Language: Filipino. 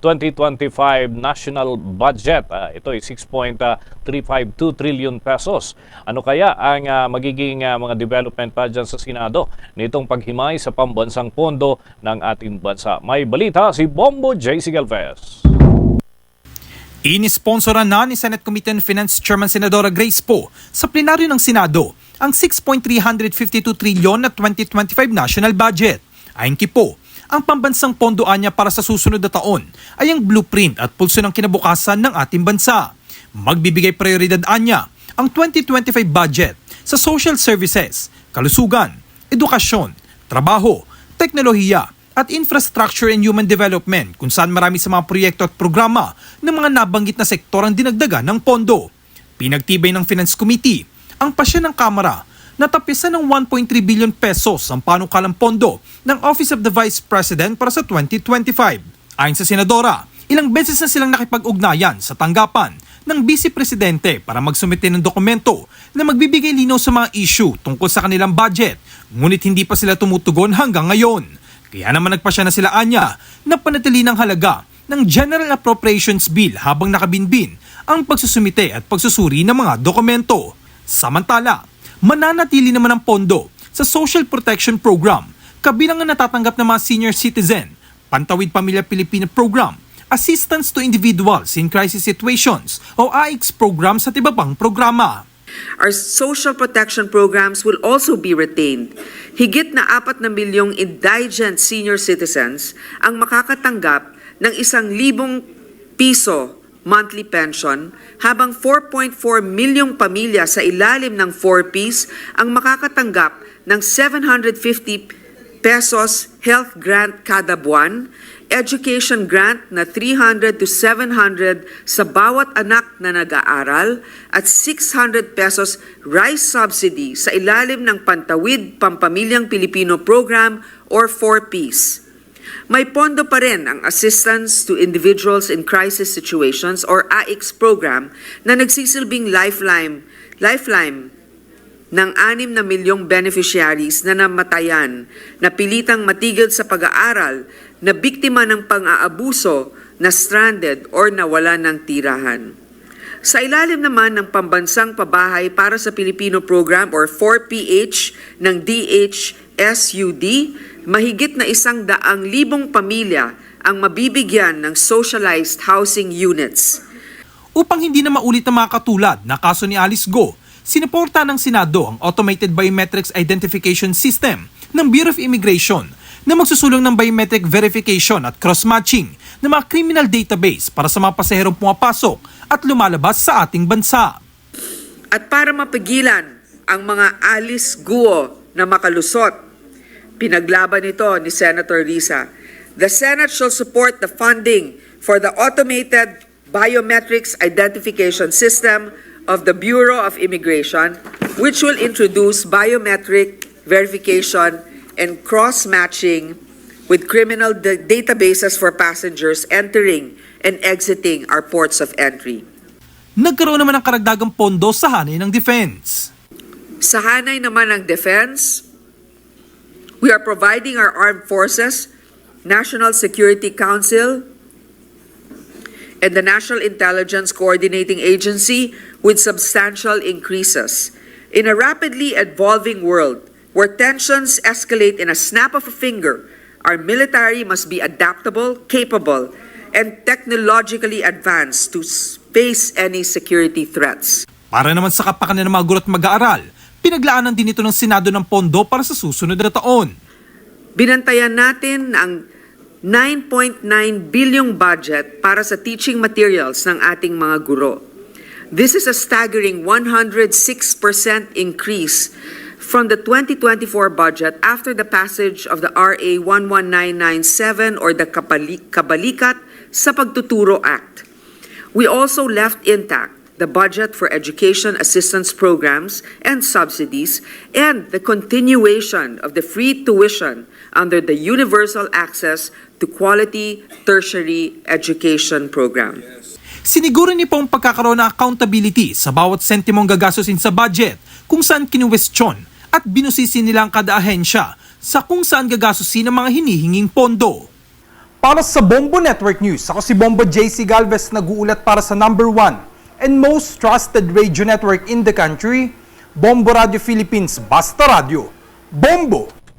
2025 national budget. Ah, ito ay 6.352 trillion pesos. Ano kaya ang ah, magiging ah, mga development pa dyan sa Senado nitong paghimay sa pambansang pondo ng ating bansa? May balita si Bombo J. Sigalvez. Inisponsoran na ni Senate Committee on Finance Chairman Senadora Grace Poe sa plenaryo ng Senado ang 6.352 trilyon na 2025 national budget. Ayon kay Poe, ang pambansang pondoan niya para sa susunod na taon ay ang blueprint at pulso ng kinabukasan ng ating bansa. Magbibigay prioridad anya ang 2025 budget sa social services, kalusugan, edukasyon, trabaho, teknolohiya at infrastructure and human development kung saan marami sa mga proyekto at programa ng mga nabanggit na sektor ang dinagdagan ng pondo. Pinagtibay ng Finance Committee ang pasya ng Kamara na tapisan ng 1.3 billion pesos ang panukalang pondo ng Office of the Vice President para sa 2025. Ayon sa Senadora, ilang beses na silang nakipag-ugnayan sa tanggapan ng Vice Presidente para magsumite ng dokumento na magbibigay linaw sa mga issue tungkol sa kanilang budget, ngunit hindi pa sila tumutugon hanggang ngayon. Kaya naman nagpasya na sila anya na panatili ng halaga ng General Appropriations Bill habang nakabinbin ang pagsusumite at pagsusuri ng mga dokumento. Samantala, mananatili naman ang pondo sa Social Protection Program kabilang ang natatanggap ng mga senior citizen, Pantawid Pamilya Pilipina Program, Assistance to Individuals in Crisis Situations o AICS programs at iba pang programa. Our social protection programs will also be retained. Higit na apat na milyong indigent senior citizens ang makakatanggap ng isang libong piso monthly pension, habang 4.4 milyong pamilya sa ilalim ng 4Ps ang makakatanggap ng 750 pesos health grant kada buwan, education grant na 300 to 700 sa bawat anak na nag-aaral at 600 pesos rice subsidy sa ilalim ng Pantawid Pampamilyang Pilipino Program or 4Ps. May pondo pa rin ang Assistance to Individuals in Crisis Situations or AICS program na nagsisilbing lifeline, lifeline ng anim na milyong beneficiaries na namatayan, na pilitang matigil sa pag-aaral, na biktima ng pang-aabuso, na stranded or nawala ng tirahan. Sa ilalim naman ng pambansang pabahay para sa Pilipino program or 4PH ng DHSUD, mahigit na isang daang libong pamilya ang mabibigyan ng socialized housing units. Upang hindi na maulit ang mga katulad na kaso ni Alice Go, sinuporta ng Senado ang Automated Biometrics Identification System ng Bureau of Immigration na magsusulong ng biometric verification at cross-matching ng mga criminal database para sa mga pasaherong pumapasok at lumalabas sa ating bansa. At para mapigilan ang mga Alice Guo na makalusot, pinaglaban ito ni Senator Risa. The Senate shall support the funding for the automated biometrics identification system of the Bureau of Immigration, which will introduce biometric verification and cross-matching with criminal da- databases for passengers entering and exiting our ports of entry. Nagkaroon naman ng karagdagang pondo sa hanay ng defense. Sa hanay naman ng defense, we are providing our armed forces, National Security Council, and the National Intelligence Coordinating Agency with substantial increases. In a rapidly evolving world where tensions escalate in a snap of a finger, our military must be adaptable, capable, and technologically advanced to face any security threats. Para naman sa kapakanan ng mga guro at mag-aaral, pinaglaanan din ito ng Senado ng pondo para sa susunod na taon. Binantayan natin ang 9.9 bilyong budget para sa teaching materials ng ating mga guro. This is a staggering 106% increase from the 2024 budget after the passage of the RA 11997 or the Kabali- Kabalikat sa Pagtuturo Act. We also left intact the budget for education assistance programs and subsidies and the continuation of the free tuition under the Universal Access to Quality Tertiary Education Program. Siniguro niyo po ang pagkakaroon ng accountability sa bawat sentimong gagastusin sa budget kung saan kinuwestiyon at binusisi nila ang kada ahensya sa kung saan gagastusin ang mga hinihinging pondo. Para sa Bombo Network News, ako si Bombo JC Galvez nag-uulat para sa number one and most trusted radio network in the country, Bombo Radio Philippines Basta Radio. Bombo!